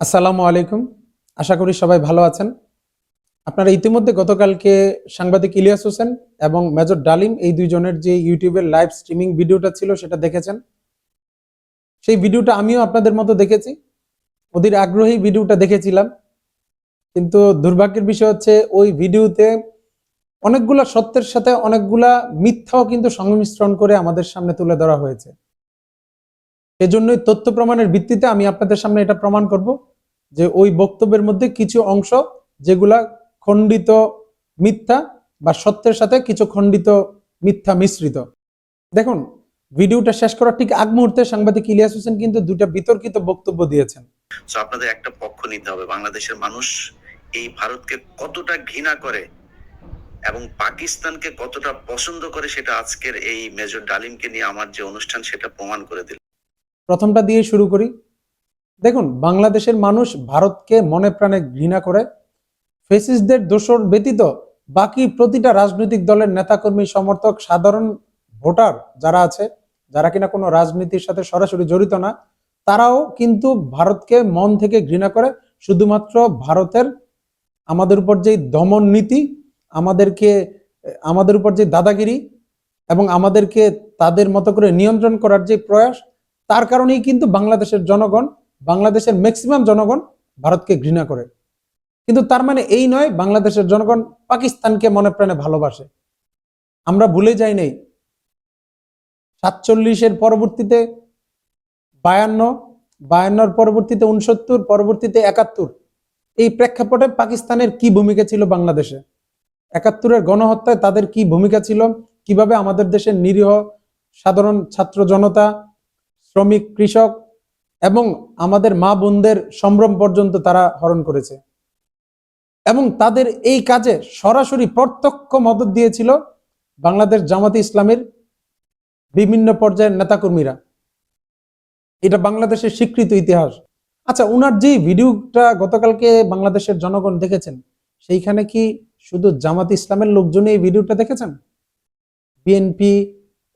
আসসালামু আলাইকুম। আশা করি সবাই ভালো আছেন। আপনারা ইতিমধ্যে গতকালকে সাংবাদিক ইলিয়াস হোসেন এবং মেজর ডালিম এই দুইজনের যে ইউটিউবের লাইভ স্ট্রিমিং ভিডিওটা ছিল সেটা দেখেছেন। সেই ভিডিওটা আমিও আপনাদের মতো দেখেছি। ওদের আগ্রহী ভিডিওটা দেখেছিলাম। কিন্তু দুর্ভাগ্যের বিষয় হচ্ছে ওই ভিডিওতে অনেকগুলা সত্যের সাথে অনেকগুলা মিথ্যাও কিন্তু সংমিশ্রণ করে আমাদের সামনে তুলে ধরা হয়েছে। সেজন্যই তথ্য প্রমাণের ভিত্তিতে আমি আপনাদের সামনে এটা প্রমাণ করব যে ওই বক্তব্যের মধ্যে কিছু অংশ যেগুলা খণ্ডিত মিথ্যা বা সত্যের সাথে কিছু খণ্ডিত মিথ্যা মিশ্রিত। দেখুন, ভিডিওটা শেষ করার ঠিক আগ মুহূর্তে সাংবাদিক ইলিয়াস হোসেন কিন্তু দুটা বিতর্কিত বক্তব্য দিয়েছেন। সো আপনাদের একটা পক্ষ নিতে হবে। বাংলাদেশের মানুষ এই ভারতকে কতটা ঘৃণা করে এবং পাকিস্তানকে কতটা পছন্দ করে সেটা আজকের এই মেজর ডালিমকে নিয়ে আমার যে অনুষ্ঠান সেটা প্রমাণ করে দিল। প্রথমটা দিয়ে শুরু করি। দেখুন, বাংলাদেশের মানুষ ভারতকে মনে প্রাণে ঘৃণা করে। ফেসিসদের দোষর ব্যতীত বাকি প্রতিটা রাজনৈতিক দলের নেতাকর্মী, সমর্থক, সাধারণ ভোটার যারা আছে, যারা কিনা কোনো রাজনীতির সাথে সরাসরি জড়িত না, তারাও কিন্তু ভারতকে মন থেকে ঘৃণা করে। শুধুমাত্র ভারতের আমাদের উপর যে দমন নীতি, আমাদেরকে, আমাদের উপর যে দাদাগিরি এবং আমাদেরকে তাদের মতো করে নিয়ন্ত্রণ করার যে প্রয়াস তার কারণেই কিন্তু বাংলাদেশের জনগণ, বাংলাদেশের ম্যাক্সিমাম জনগণ ভারতকে ঘৃণা করে। কিন্তু তার মানে এই নয়, বাংলাদেশের জনগণ পাকিস্তানকে মনে প্রাণে ভালোবাসে। আমরা ভুলে যাই নাই, সাতচল্লিশের পরবর্তীতে বায়ান্ন, বায়ান্নর পরবর্তীতে উনসত্তর পরবর্তীতে একাত্তর। এই প্রেক্ষাপটে পাকিস্তানের কি ভূমিকা ছিল বাংলাদেশে? একাত্তরের গণহত্যায় তাদের কি ভূমিকা ছিল? কীভাবে আমাদের দেশের নিরীহ সাধারণ ছাত্র জনতা শ্রমিক, কৃষক এবং আমাদের মা বোনদের সম্ভ্রম পর্যন্ত তারা হরণ করেছে। এবং তাদের এই কাজে সরাসরি প্রত্যক্ষ মদত দিয়েছিল বাংলাদেশ জামাতে ইসলামের বিভিন্ন পর্যায়ের নেতাকর্মীরা। এটা বাংলাদেশের স্বীকৃত ইতিহাস। আচ্ছা উনার যে ভিডিওটা গতকালকে বাংলাদেশের জনগণ দেখেছেন, সেইখানে কি শুধু জামাত ইসলামের লোকজনই এই ভিডিওটা দেখেছেন? বিএনপি,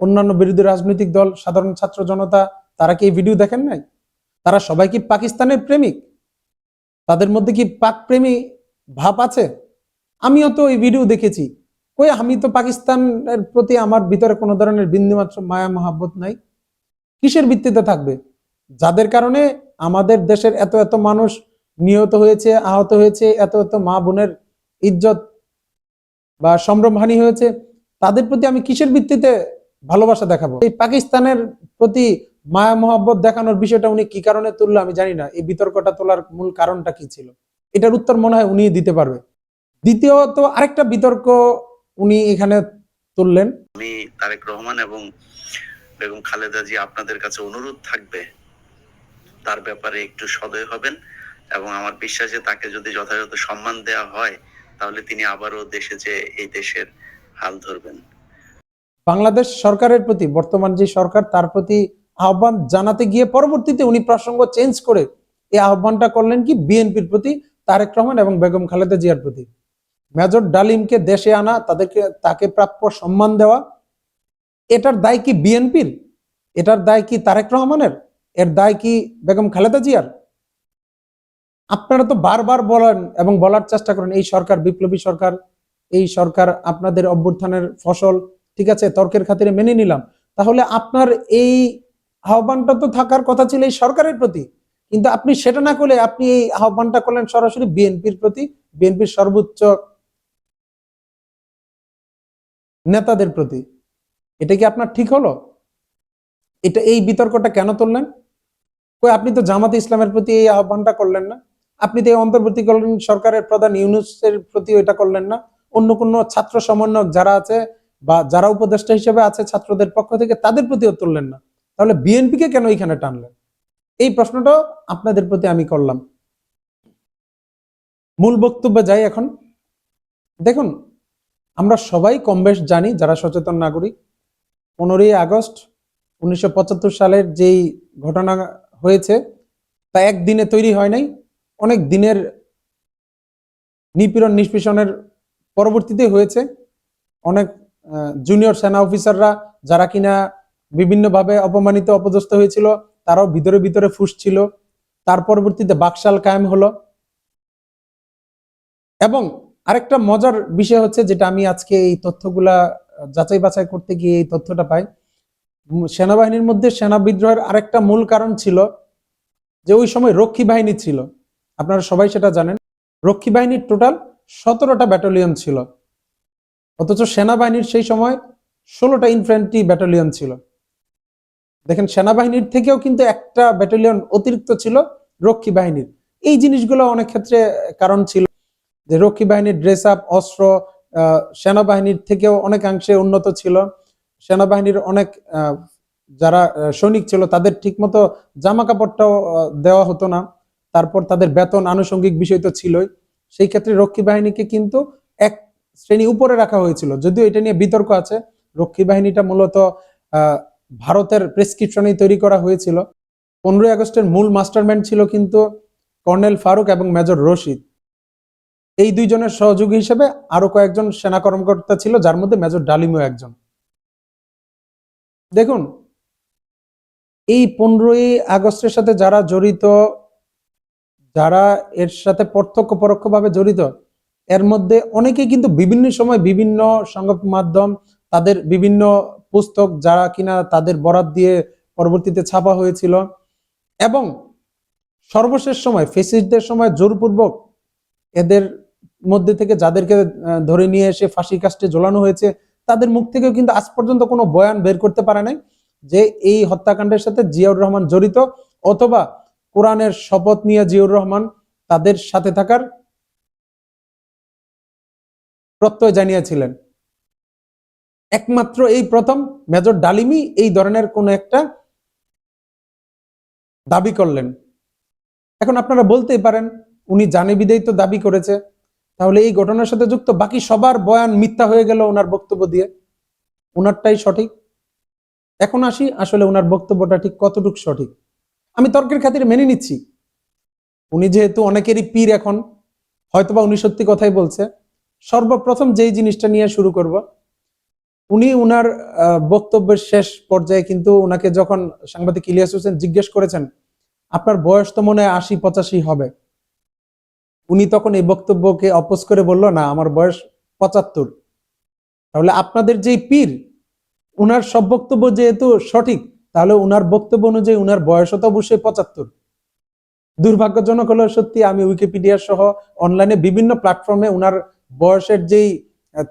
অন্যান্য বিরোধী রাজনৈতিক দল, সাধারণ ছাত্র জনতা তারা কি এই ভিডিও দেখেন নাই? তারা সবাই কি পাকিস্তানের প্রেমিক? তাদের মধ্যে কি পাক প্রেমী ভাব আছে? আমিও তো এই ভিডিও দেখেছি। ওই আমি তো পাকিস্তানের প্রতি আমার ভিতরে কোনো ধরনের বিন্দুমাত্র মায়া, মহাব্বত নাই। কিসের ভিত্তিতে থাকবে? যাদের কারণে আমাদের দেশের এত এত মানুষ নিহত হয়েছে, আহত হয়েছে, এত এত মা বোনের ইজ্জত বা সম্ভ্রমহানি হয়েছে, তাদের প্রতি আমি কিসের ভিত্তিতে ভালোবাসা দেখাবো? এই পাকিস্তানের প্রতি মায়া মোহাব্বত দেখানোর বিষয়টা উনি কি কারণে তুললো আমি জানি না। এই বিতর্কটা তোলার মূল কারণটা কি ছিল? এটার উত্তর মনে হয় উনি দিতে পারবে। দ্বিতীয়ত আরেকটা বিতর্ক উনি এখানে তুললেন। আমি তারেক রহমান এবং বেগম খালেদা জি আপনাদের কাছে অনুরোধ থাকবে তার ব্যাপারে একটু সদয় হবেন এবং আমার বিশ্বাস যে তাকে যদি যথাযথ সম্মান দেওয়া হয় তাহলে তিনি আবারও দেশে যে এই দেশের হাল ধরবেন। বাংলাদেশ সরকারের প্রতি বর্তমান যে সরকার তার প্রতি আহ্বান জানাতে গিয়ে পরবর্তীতে উনি প্রসঙ্গ চেঞ্জ করে এই আহ্বানটা করলেন কি? বিএনপির প্রতি, তারেক রহমান এবং বেগম খালেদা জিয়ার প্রতি। মেজর ডালিমকে দেশে আনা, তাদেরকে, তাকে প্রাপ্য সম্মান দেওয়া, এটার দায় কি বিএনপির এটার দায় কি তারেক রহমানের? এর দায় কি বেগম খালেদা জিয়ার? আপনারা তো বারবার বলেন এবং বলার চেষ্টা করেন, এই সরকার বিপ্লবী সরকার, এই সরকার আপনাদের অভ্যুত্থানের ফসল, ঠিক আছে, তর্কের খাতিরে মেনে নিলাম। তাহলে আপনার এই আহ্বানটা তো থাকার কথা ছিল এই সরকারের প্রতি। কিন্তু আপনি সেটা না করলে আপনি এই আহ্বানটা করলেন সরাসরি বিএনপির প্রতি, বিএনপির সর্বোচ্চ নেতাদের প্রতি। এটা কি আপনার ঠিক হলো? এটা এই বিতর্কটা কেন তুললেন? আপনি তো জামাতে ইসলামের প্রতি এই আহ্বানটা করলেন না। আপনি তো এই অন্তর্বর্তীকালীন সরকারের প্রধান ইউনুসের প্রতি এটা করলেন না। অন্য কোন ছাত্র সমন্বয়ক যারা আছে বা যারা উপদেষ্টা হিসেবে আছে ছাত্রদের পক্ষ থেকে তাদের প্রতিও তুললেন না। তাহলে বিএনপিকে কেন এখানে টানলেন? এই প্রশ্নটা আপনাদের প্রতি আমি করলাম। মূল বক্তব্যে যাই এখন। দেখুন, আমরা সবাই কম বেশ জানি যারা সচেতন নাগরিক। পনেরোই আগস্ট উনিশশো পঁচাত্তর সালের যেই ঘটনা হয়েছে, তা একদিনে তৈরি হয় নাই। অনেক দিনের নিপীড়ন নিষ্পেষণের পরবর্তীতে হয়েছে। অনেক জুনিয়র সেনা অফিসাররা যারা কিনা বিভিন্নভাবে অপমানিত, অপদস্থ হয়েছিল। তারাও ভিতরে ভিতরে ফুসছিল। তার পরবর্তীতে বাকশাল কায়েম হলো। এবং আরেকটা মজার বিষয় হচ্ছে যেটা আমি আজকে এই তথ্যগুলা, যাচাই বাছাই করতে গিয়ে এই তথ্যটা পাই। সেনাবাহিনীর মধ্যে সেনা বিদ্রোহের আরেকটা মূল কারণ ছিল যে ওই সময় রক্ষী বাহিনী ছিল। আপনারা সবাই সেটা জানেন। রক্ষী বাহিনীর টোটাল সতেরোটা ব্যাটালিয়ন ছিল। অথচ সেনাবাহিনীর সেই সময় ষোলোটা ইনফ্যান্ট্রি ব্যাটালিয়ন ছিল। দেখেন, সেনাবাহিনীর থেকেও কিন্তু একটা ব্যাটালিয়ন অতিরিক্ত ছিল রক্ষী বাহিনীর। এই জিনিসগুলো অনেক ক্ষেত্রে কারণ ছিল যে রক্ষী বাহিনীর ড্রেস আপ অস্ত্র সেনাবাহিনীর থেকেও অনেকাংশে উন্নত ছিল। সেনাবাহিনীর অনেক যারা সৈনিক ছিল, তাদের ঠিকমতো জামা কাপড়টাও দেওয়া হতো না। তারপর তাদের বেতন আনুষঙ্গিক বিষয় তো ছিলই। সেই ক্ষেত্রে রক্ষী বাহিনীকে কিন্তু এক শ্রেণি উপরে রাখা হয়েছিল। যদিও এটা নিয়ে বিতর্ক আছে, রক্ষী বাহিনীটা মূলত ভারতের প্রেসক্রিপশনেই তৈরি করা হয়েছিল। পনেরোই আগস্টের মূল মাস্টারম্যান্ড ছিল কিন্তু কর্নেল ফারুক এবং মেজর রশিদ। এই দুইজনের সহযোগী হিসেবে আরও কয়েকজন সেনা কর্মকর্তা ছিল, যার মধ্যে মেজর ডালিমও একজন। দেখুন, এই পনেরোই আগস্টের সাথে যারা জড়িত, যারা এর সাথে প্রত্যক্ষ পরোক্ষভাবে জড়িত, এর মধ্যে অনেকেই কিন্তু বিভিন্ন সময় বিভিন্ন সংবাদ মাধ্যম, তাদের বিভিন্ন পুস্তক যারা কিনা তাদের বরাত দিয়ে পরবর্তীতে ছাপা হয়েছিল। এবং সর্বশেষ সময় ফেসিস্টদের সময় জোরপূর্বক এদের মধ্যে থেকে যাদেরকে ধরে নিয়ে এসে ফাঁসি কাস্টে ঝোলানো হয়েছে, তাদের মুখ থেকেও কিন্তু আজ পর্যন্ত কোনো বয়ান বের করতে পারে নাই যে এই হত্যাকাণ্ডের সাথে জিয়াউর রহমান জড়িত অথবা কোরআনের শপথ নিয়ে জিয়াউর রহমান তাদের সাথে থাকার প্রত্যয় জানিয়েছিলেন। একমাত্র এই প্রথম মেজর ডালিমি এই ধরনের কোন একটা দাবি করলেন। এখন আপনারা বলতেই পারেন, উনি জানে বিদেই তো দাবি করেছে। তাহলে এই ঘটনার সাথে যুক্ত বাকি সবার বয়ান মিথ্যা হয়ে গেল ওনার বক্তব্য দিয়ে। ওনারটাই সঠিক। এখন আসি আসলে ওনার বক্তব্যটা ঠিক কতটুকু সঠিক। আমি তর্কের খাতিরে মেনে নিচ্ছি। উনি যেহেতু অনেকেরই পীর এখন, হয়তোবা উনি সত্যি কথাই বলছে। সর্বপ্রথম যেই জিনিসটা নিয়ে শুরু করব উনি উনার বক্তব্যের শেষ পর্যায়ে কিন্তু ওনাকে যখন সাংবাদিক ইলিয়াস হোসেন জিজ্ঞেস করেছেন, আপনার বয়স তো মনে হয় আশি, পঁচাশি হবে? উনি তখন এই বক্তব্যকে অপোজ করে বলল, না, আমার বয়স পঁচাত্তর। তাহলে আপনাদের যেই পীর, উনার সব বক্তব্য যেহেতু সঠিক, তাহলে উনার বক্তব্য অনুযায়ী উনার বয়স তো অবশ্যই পঁচাত্তর। দুর্ভাগ্যজনক হলো সত্যি আমি উইকিপিডিয়া সহ অনলাইনে বিভিন্ন প্ল্যাটফর্মে উনার বয়সের যেই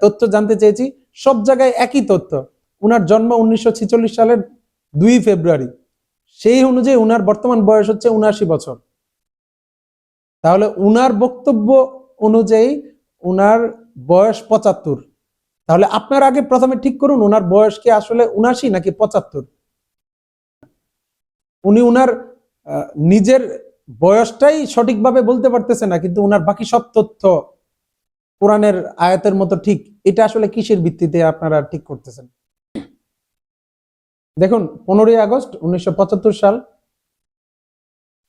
তথ্য জানতে চেয়েছি সব জায়গায় একই তথ্য। উনার জন্ম উনিশশো সালের দুই ফেব্রুয়ারি। সেই অনুযায়ী উনার বর্তমান বয়স হচ্ছে উনআশি বছর। তাহলে উনার বক্তব্য অনুযায়ী উনার বয়স পঁচাত্তর। তাহলে আপনার আগে প্রথমে ঠিক করুন, উনার বয়স কি আসলে উনাশি নাকি পঁচাত্তর? উনি উনার নিজের বয়সটাই সঠিকভাবে বলতে পারতেছে না, কিন্তু উনার বাকি সব তথ্য কোরআনের আয়াতের মতো ঠিক, এটা আসলে কিসের ভিত্তিতে আপনারা ঠিক করতেছেন? দেখুন, পনেরোই আগস্ট উনিশশো পঁচাত্তর সাল,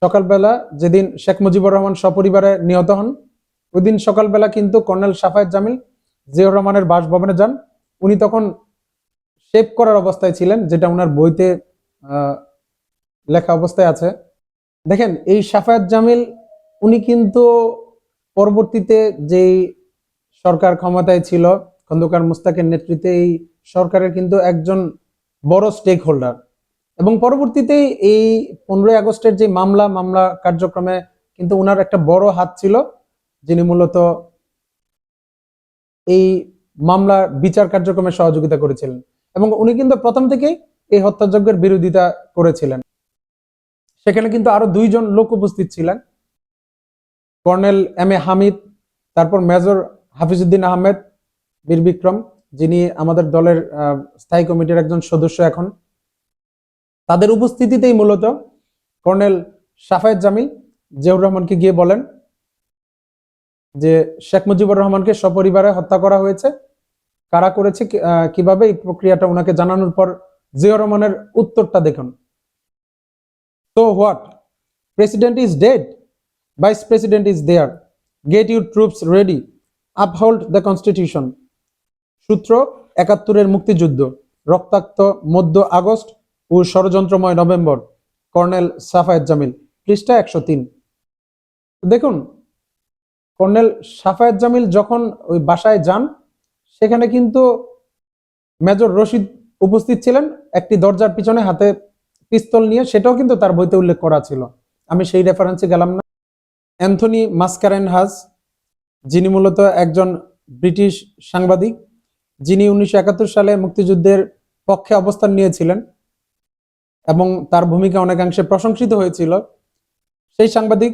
সকালবেলা যেদিন শেখ মুজিবুর রহমান সপরিবারে নিহত হন ওই দিন সকালবেলা কিন্তু কর্নেল সাফায়েত জামিল জিয়াউর রহমানের বাসভবনে যান। উনি তখন শেভ করার অবস্থায় ছিলেন, যেটা ওনার বইতে লেখা অবস্থায় আছে। দেখেন, এই সাফায়াত জামিল, উনি কিন্তু পরবর্তীতে যেই সরকার ক্ষমতায় ছিল, খন্দকার মুস্তাকের নেতৃত্বে এই সরকারের কিন্তু একজন বড় স্টেক হোল্ডার এবং পরবর্তীতে এই পনেরোই আগস্টের যে মামলা মামলা কার্যক্রমে কিন্তু ওনার একটা বড় হাত ছিল, যিনি মূলত এই মামলা বিচার কার্যক্রমে সহযোগিতা করেছিলেন। এবং উনি কিন্তু প্রথম থেকেই এই হত্যাযজ্ঞের বিরোধিতা করেছিলেন। সেখানে কিন্তু আরও দুইজন লোক উপস্থিত ছিলেন। কর্নেল এম এ হামিদ, তারপর মেজর হাফিজউদ্দিন আহমেদ, বীর বিক্রম, যিনি আমাদের দলের স্থায়ী কমিটির একজন সদস্য এখন। তাদের উপস্থিতিতেই মূলত কর্নেল সাফায়েত জামিল, জিয়াউর রহমানকে গিয়ে বলেন যে, শেখ মুজিবুর রহমানকে সপরিবারে হত্যা করা হয়েছে। কারা করেছে কীভাবে, এই প্রক্রিয়াটা ওনাকে জানানোর পর জিয়াউর রহমানের উত্তরটা দেখুন। তো what? President is dead, vice president is there. Get your troops ready. Uphold the constitution সূত্র, একাত্তরের মুক্তিযুদ্ধ, রক্তাক্ত মধ্য আগস্ট ও ষড়যন্ত্রময় নভেম্বর, কর্নেল সাফায়েত জামিল, পৃষ্ঠা একশো তিন। দেখুন, কর্নেল সাফায়েত জামিল যখন ওই বাসায় যান, সেখানে কিন্তু মেজর রশিদ উপস্থিত ছিলেন, একটি দরজার পিছনে হাতে পিস্তল নিয়ে, সেটাও কিন্তু তার বইতে উল্লেখ করা ছিল। আমি সেই রেফারেন্সে গেলাম না। অ্যান্থনি মাস্কারেন হাজ যিনি মূলত একজন ব্রিটিশ সাংবাদিক, যিনি উনিশশো একাত্তর সালে মুক্তিযুদ্ধের পক্ষে অবস্থান নিয়েছিলেন এবং তার ভূমিকা অনেকাংশে প্রশংসিত হয়েছিল। সেই সাংবাদিক,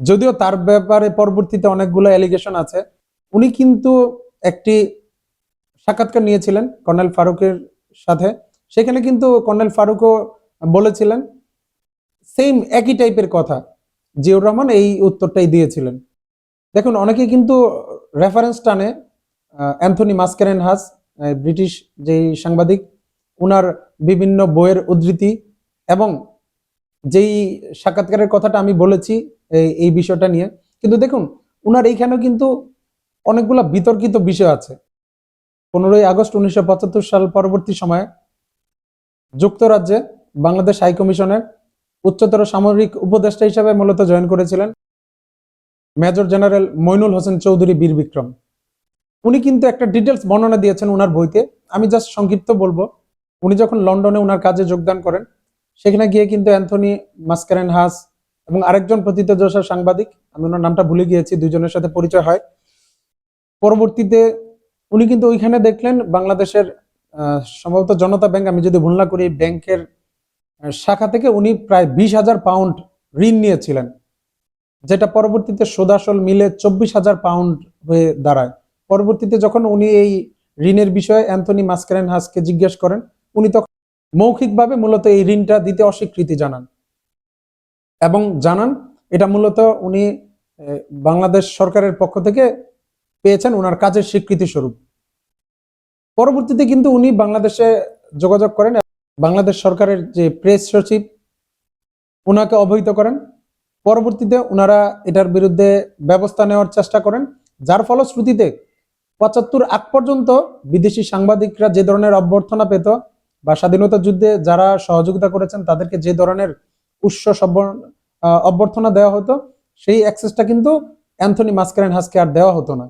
যদিও তার ব্যাপারে পরবর্তীতে অনেকগুলো অ্যালিগেশন আছে, উনি কিন্তু একটি সাক্ষাৎকার নিয়েছিলেন কর্নেল ফারুকের সাথে। সেখানে কিন্তু কর্নেল ফারুকও বলেছিলেন সেম একই টাইপের কথা। জিয়াউর রহমান এই উত্তরটাই দিয়েছিলেন। দেখুন অনেকে কিন্তু রেফারেন্স টানে অ্যান্থনি মাস্কারেন হাস ব্রিটিশ যেই সাংবাদিক, উনার বিভিন্ন বইয়ের উদ্ধৃতি এবং যেই সাক্ষাৎকারের কথাটা আমি বলেছি, এই বিষয়টা নিয়ে। কিন্তু দেখুন, উনার এইখানেও কিন্তু অনেকগুলা বিতর্কিত বিষয় আছে। পনেরোই আগস্ট উনিশশো পঁচাত্তর সাল পরবর্তী সময়ে যুক্তরাজ্যে বাংলাদেশ হাই কমিশনের উচ্চতর সামরিক উপদেষ্টা হিসাবে মূলত জয়েন করেছিলেন। Major general Moinul Hossain Chowdhury Bir Bikram. উনি কিন্তু একটা ডিটেলস বর্ণনা দিয়েছেন ওনার বইতে। আমি জাস্ট সংক্ষিপ্ত বলব। উনি যখন লন্ডনে ওনার কাজে যোগদান করেন, সেখানে গিয়ে কিন্তু অ্যান্থনি মাস্কারেন হাস এবং আরেকজন প্রথিতযশা সাংবাদিক, আমি ওনার নামটা ভুলে গিয়েছি দুজনের সাথে পরিচয় হয়। পরবর্তীতে উনি কিন্তু ওইখানে দেখলেন বাংলাদেশের সম্ভবত জনতা ব্যাংক, আমি যদি ভুল না করি, ব্যাংকের শাখা থেকে উনি প্রায় বিশ হাজার পাউন্ড ঋণ নিয়েছিলেন। যেটা পরবর্তীতে সোদাসল মিলে চব্বিশ হাজার পাউন্ড হয়ে দাঁড়ায়। পরবর্তীতে যখন উনি এই ঋণের বিষয়ে অ্যান্থনি মাস্কারেন হাসকে জিজ্ঞেস করেন, উনি তখন মৌখিকভাবে মূলত এই ঋণটা দিতে অস্বীকৃতি জানান এবং জানান এটা মূলত উনি বাংলাদেশ সরকারের পক্ষ থেকে পেয়েছেন ওনার কাজের স্বীকৃতি স্বরূপ। পরবর্তীতে কিন্তু উনি বাংলাদেশে যোগাযোগ করেন বাংলাদেশ সরকারের যে প্রেস সচিব ওনাকে অবহিত করেন। পরবর্তীতে ওনারা এটার বিরুদ্ধে ব্যবস্থা নেওয়ার চেষ্টা করেন, যার ফলশ্রুতিতে পঁচাত্তর আগ পর্যন্ত বিদেশি সাংবাদিকরা যে ধরনের অভ্যর্থনা পেত বা স্বাধীনতা যুদ্ধে যারা সহযোগিতা করেছেন তাদেরকে যে ধরনের উৎস অভ্যর্থনা দেওয়া হতো, সেই অ্যাক্সেসটা কিন্তু অ্যান্থনি মাস্কারেন হাসকে আর দেওয়া হতো না।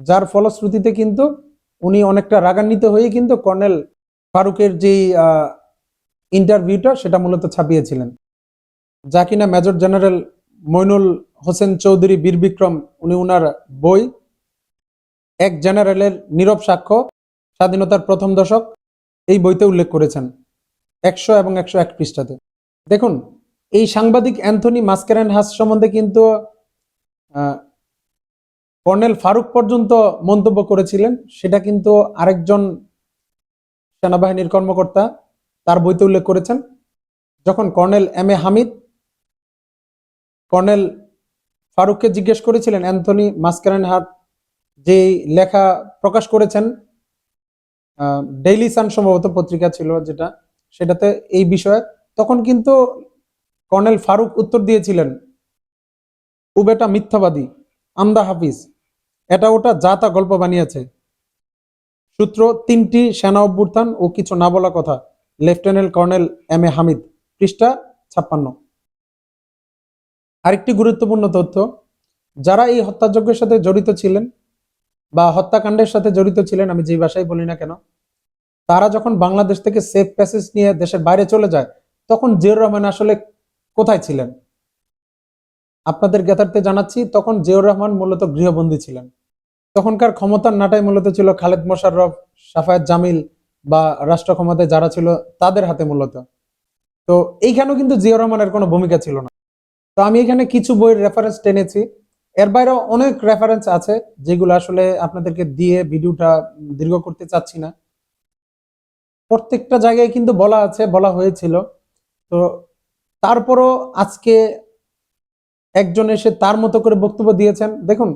যার ফলশ্রুতিতে কিন্তু উনি অনেকটা রাগান্বিত হয়ে কিন্তু কর্নেল ফারুকের যেই ইন্টারভিউটা সেটা মূলত ছাপিয়েছিলেন। যা কিনা মেজর জেনারেল মইনুল হোসেন চৌধুরী বীর বিক্রম, উনি উনার বই। এক জেনারেলের নীরব সাক্ষ্য, স্বাধীনতার প্রথম দশক, এই বইতে উল্লেখ করেছেন একশো এবং একশো এক পৃষ্ঠাতে। দেখুন, এই সাংবাদিক অ্যান্থনি মাস্কেরেন হাস সম্বন্ধে কিন্তু কর্নেল ফারুক পর্যন্ত মন্তব্য করেছিলেন। সেটা কিন্তু আরেকজন সেনাবাহিনীর কর্মকর্তা তার বইতে উল্লেখ করেছেন। যখন colonel M A Hamid colonel ফারুককে জিজ্ঞেস করেছিলেন, অ্যান্থনি মাস্কারেন হাত যে লেখা প্রকাশ করেছেন ডেইলি সান সম্ভবত পত্রিকা ছিল যেটা, সেটাতে এই বিষয়ে, তখন কিন্তু কর্নেল ফারুক উত্তর দিয়েছিলেন উবেটা মিথ্যাবাদী আমদা হাফিজ, এটা ওটা যা তা গল্প বানিয়েছে। সূত্র তিনটি, সেনা অভ্যুত্থান ও কিছু না বলা কথা, lieutenant colonel M A Hamid, পৃষ্ঠা ছাপ্পান্ন। আরেকটি গুরুত্বপূর্ণ তথ্য, যারা এই হত্যাযজ্ঞের সাথে জড়িত ছিলেন বা হত্যাকাণ্ডের সাথে জড়িত ছিলেন, আমি যে ভাষায় বলি না কেন, তারা যখন বাংলাদেশ থেকে সেফ প্যাসেজ নিয়ে দেশের বাইরে চলে যায়, তখন জিয়র রহমান আসলে কোথায় ছিলেন? আপনাদের জ্ঞাতার্থে জানাচ্ছি, তখন জিয়র রহমান মূলত গৃহবন্দী ছিলেন। তখনকার ক্ষমতার নাটাই মূলত ছিল খালেদ মোশাররফ সাফায়াত জামিল বা রাষ্ট্র ক্ষমতায় যারা ছিল, তাদের হাতে মূলত। তো এইখানেও কিন্তু জিয়র রহমানের কোনো ভূমিকা ছিল না। তো আমি এখানে কিছু বইয়ের রেফারেন্স টেনেছি। এর বাইরেও অনেক রেফারেন্স আছে, যেগুলো আসলে আপনাদেরকে দিয়ে ভিডিওটা দীর্ঘ করতে চাচ্ছি না। প্রত্যেকটা জায়গায় কিন্তু বলা আছে, বলা হয়েছিল। তো তারপরও আজকে একজন এসে তার মতো করে বক্তব্য দিয়েছেন। দেখুন,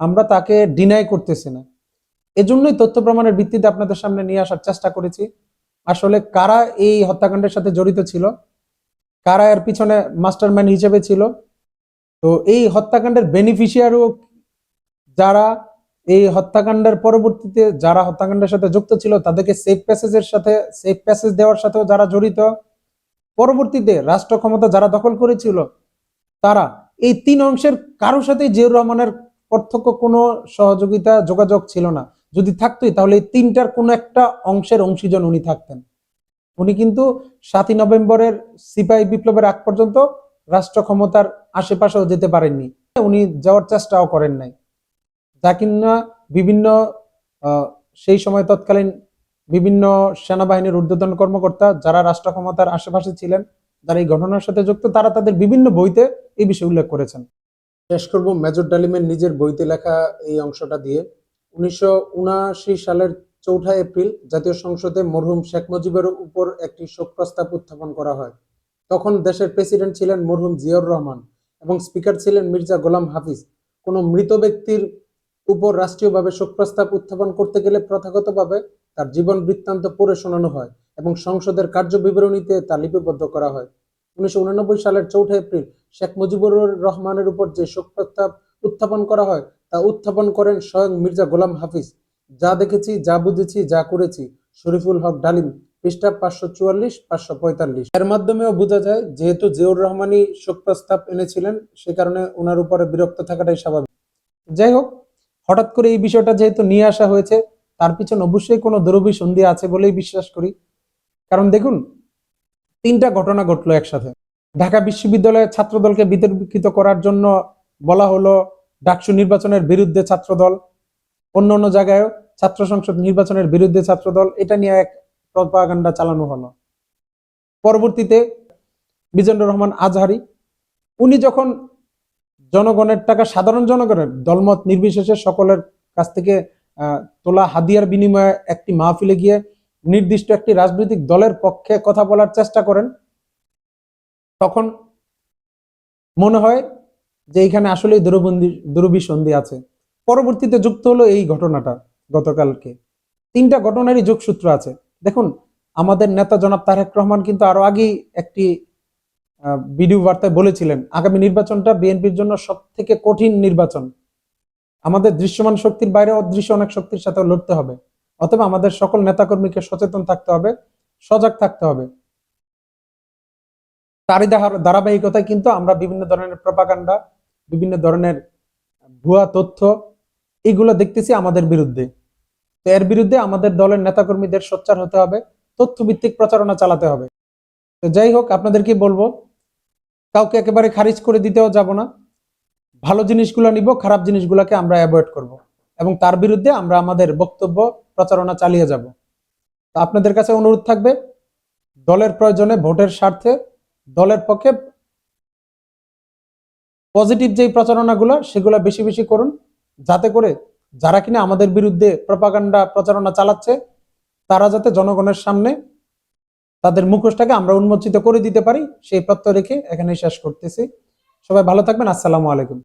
আমরা তাকে ডিনাই করতেছি না। এজন্যই তথ্য প্রমাণের ভিত্তিতে আপনাদের সামনে নিয়ে আসার চেষ্টা করেছি। আসলে কারা এই হত্যাকাণ্ডের সাথে জড়িত ছিল? কারা এর পিছনে মাস্টারম্যান হিসেবে ছিল? তো এই হত্যাকাণ্ডের বেনিফিশিয়ারও যারা, এই হত্যাকাণ্ডের পরবর্তীতে যারা হত্যাকাণ্ডের সাথে যুক্ত ছিল, তাদেরকে সেফ প্যাসেজের সাথে সেফ প্যাসেজ দেওয়ার সাথেও যারা জড়িত, পরবর্তীতে রাষ্ট্র ক্ষমতা যারা দখল করেছিল, তারা এই তিন অংশের কারোর সাথে জিয়াউর রহমানের প্রত্যক্ষ কোনো সহযোগিতা, যোগাযোগ ছিল না। যদি থাকতোই, তাহলে এই তিনটার কোনো একটা অংশের অংশীজন উনি থাকতেন। উনি কিন্তু সাতই নভেম্বরের সিপাহী বিপ্লবের আগ পর্যন্ত রাষ্ট্র ক্ষমতার আশেপাশেও যেতে পারেননি। উনি যাওয়ার চেষ্টাও করেন নাই। যা কিনা বিভিন্ন সেই সময় তৎকালীন বিভিন্ন সেনাবাহিনীর ঊর্ধ্বতন কর্মকর্তা যারা রাষ্ট্র ক্ষমতার আশেপাশে ছিলেন, যারা এই ঘটনার সাথে যুক্ত, তারা তাদের বিভিন্ন বইতে এই বিষয়ে উল্লেখ করেছেন। শেষ করব। মেজর ডালিমের নিজের বইতে লেখা এই অংশটা দিয়ে। উনিশশো উনআশি সালের চৌঠা এপ্রিল জাতীয় সংসদে মরহুম শেখ মুজিবের উপর একটি শোক প্রস্তাব উত্থাপন করা হয়। তখন দেশের প্রেসিডেন্ট ছিলেন মরহুম জিয়াউর রহমান এবং স্পিকার ছিলেন মির্জা গোলাম হাফিজ। কোনো মৃত ব্যক্তির উপর রাষ্ট্রীয়ভাবে শোক প্রস্তাব উত্থাপন করতে গেলে প্রথাগতভাবে তার জীবন বৃত্তান্ত পড়ে শোনানো হয় এবং সংসদের কার্যবিবরণীতে তা লিপিবদ্ধ করা হয়। উনিশশো সালের চৌঠা এপ্রিল শেখ মুজিবুর রহমানের উপর যে শোক প্রস্তাব উত্থাপন করা হয়, তা উত্থাপন করেন স্বয়ং মির্জা গোলাম হাফিজ। যা দেখেছি, যা বুঝেছি, যা করেছি, শরীফুল হক ডালিম, পৃষ্ঠা পাঁচশো চুয়াল্লিশ, পাঁচশো পঁয়তাল্লিশ। এর মাধ্যমেও বোঝা যায়, যেহেতু জিয়াউর রহমানই শোক প্রস্তাব এনেছিলেন, সে কারণে ওনার উপরে বিরক্ত থাকাটাই স্বাভাবিক। যাই হোক, হঠাৎ করে এই বিষয়টা যেহেতু নিয়ে আসা হয়েছে, তার পিছনে অবশ্যই কোনো দরবি সন্ধি আছে বলেই বিশ্বাস করি। কারণ দেখুন, তিনটা ঘটনা ঘটলো একসাথে। ঢাকা বিশ্ববিদ্যালয়ের ছাত্রদলকে বিতর্কিত করার জন্য বলা হলো, ডাকসু নির্বাচনের বিরুদ্ধে ছাত্রদল অন্য অন্য জায়গায়ও ছাত্র সংসদ নির্বাচনের বিরুদ্ধে ছাত্রদল, এটা নিয়ে এক প্রপাগান্ডা চালানো হলো। পরবর্তীতে বিজেন্দ্র রহমান আজহারি, উনি যখন জনগণের টাকা, সাধারণ জনগণের দলমত নির্বিশেষে সকলের কাছ থেকে তোলা হাদিয়ার বিনিময়ে একটি মাহফিলে গিয়ে নির্দিষ্ট একটি রাজনৈতিক দলের পক্ষে কথা বলার চেষ্টা করেন, তখন মনে হয় যে এখানে আসলেই দুরবন্দি, দুরবিসন্ধি আছে। পরবর্তীতে যুক্ত হলো এই ঘটনাটা গতকালকে। তিনটা ঘটনারই যোগসূত্র আছে। দেখুন, আমাদের নেতা জনাব তারেক রহমান কিন্তু আরও আগেই একটি ভিডিও বার্তায় বলেছিলেন, আগামী নির্বাচনটা বিএনপির জন্য সব থেকে কঠিন নির্বাচন। আমাদের দৃশ্যমান শক্তির বাইরে অদৃশ্য অনেক শক্তির সাথে লড়তে হবে। অথবা আমাদের সকল নেতাকর্মীকে সচেতন থাকতে হবে, সজাগ থাকতে হবে। তারই ধারাবাহিকতায় কিন্তু আমরা বিভিন্ন ধরনের প্রপাগান্ডা, বিভিন্ন ধরনের ভুয়া তথ্য এগুলো দেখতেছি আমাদের বিরুদ্ধে। তো এর বিরুদ্ধে আমাদের দলের নেতাকর্মীদের সোচ্চার হতে হবে তথ্য ভিত্তিক প্রচারণা চালাতে হবে। তো যাই হোক আপনাদেরকে বলব? কাউকে একেবারে খারিজ করে দিতেও যাব না। ভালো জিনিসগুলো নিব, খারাপ জিনিসগুলোকে আমরা অ্যাভয়েড করব। এবং তার বিরুদ্ধে আমরা আমাদের বক্তব্য, প্রচারণা চালিয়ে যাব। তো আপনাদের কাছে অনুরোধ থাকবে, দলের প্রয়োজনে ভোটের স্বার্থে দলের পক্ষে পজিটিভ যেই প্রচারণাগুলো, সেগুলো বেশি বেশি করুন। যাতে করে যারা কিনা আমাদের বিরুদ্ধে প্রপাগান্ডা প্রচারণা চালাচ্ছে, তারা যাতে জনগণের সামনে তাদের মুখোশটাকে আমরা উন্মোচিত করে দিতে পারি, সেই প্রত্যয় রেখে এখানে শেষ করতেছি। সবাই ভালো থাকবেন, আসসালামু আলাইকুম।